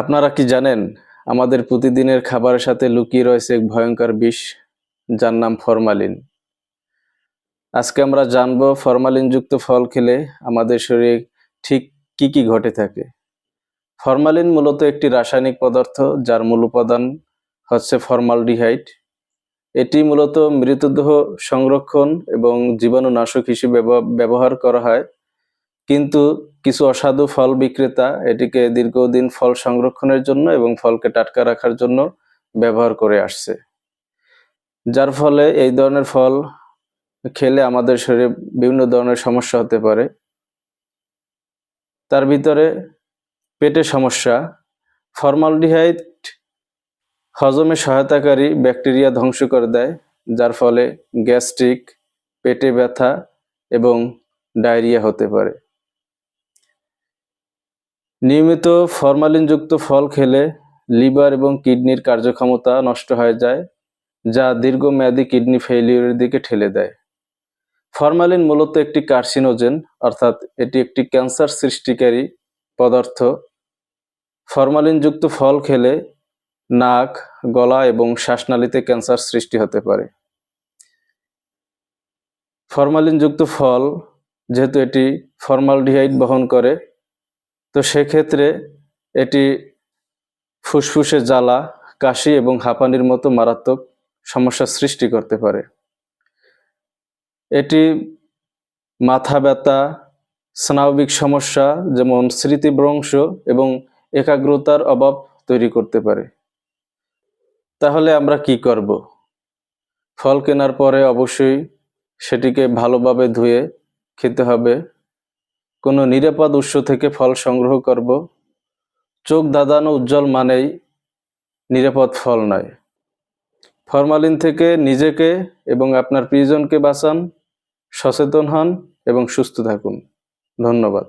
আপনারা কি জানেন, আমাদের প্রতিদিনের খাবারের সাথে লুকিয়ে রয়েছে এক ভয়ঙ্কর বিষ, যার নাম ফরমালিন। আজকে আমরা জানব ফরমালিনযুক্ত ফল খেলে আমাদের শরীরে ঠিক কি কি ঘটে থাকে। ফরমালিন মূলত একটি রাসায়নিক পদার্থ, যার মূল উপাদান হচ্ছে ফর্মালডিহাইড। এটি মূলত মৃতদেহ সংরক্ষণ এবং জীবাণুনাশক হিসেবে ব্যবহার করা হয়। কিন্তু কিছু অসাধু ফল বিক্রেতা এটিকে দীর্ঘদিন ফল সংরক্ষণের জন্য এবং ফলকে টাটকা রাখার জন্য ব্যবহার করে আসছে। যার ফলে এই ধরনের ফল খেলে আমাদের শরীরে বিভিন্ন ধরনের সমস্যা হতে পারে। তার ভিতরে পেটে সমস্যা, ফর্মালডিহাইড হজমে সহায়তাকারী ব্যাকটেরিয়া ধ্বংস করে দেয়, যার ফলে গ্যাস্ট্রিক, পেটে ব্যথা এবং ডায়রিয়া হতে পারে। নিয়মিত ফরমালিনযুক্ত ফল খেলে লিভার এবং কিডনির কার্যক্ষমতা নষ্ট হয়ে যায়, যা দীর্ঘমেয়াদী কিডনি ফেলিওরের দিকে ঠেলে দেয়। ফরমালিন মূলত একটি কার্সিনোজেন, অর্থাৎ এটি একটি ক্যান্সার সৃষ্টিকারী পদার্থ। ফরমালিনযুক্ত ফল খেলে নাক, গলা এবং শ্বাসনালীতে ক্যান্সার সৃষ্টি হতে পারে। ফরমালিনযুক্ত ফল, যেহেতু এটি ফর্মালডিহাইড বহন করে তো সেক্ষেত্রে এটি ফুসফুসে জ্বালা, কাশি এবং হাঁপানির মতো মারাত্মক সমস্যার সৃষ্টি করতে পারে। এটি মাথা ব্যথা, স্নায়বিক সমস্যা যেমন স্মৃতিভ্রংশ এবং একাগ্রতার অভাব তৈরি করতে পারে। তাহলে আমরা কি করব? ফল কেনার পরে অবশ্যই সেটিকে ভালোভাবে ধুয়ে খেতে হবে। কোনো নিরাপদ উৎস থেকে ফল সংগ্রহ করব। চোখ দাদানো উজ্জ্বল মানেই নিরাপদ ফল নয়। ফরমালিন থেকে নিজেকে এবং আপনার প্রিয়জনকে বাঁচান, সচেতন হন এবং সুস্থ থাকুন। ধন্যবাদ।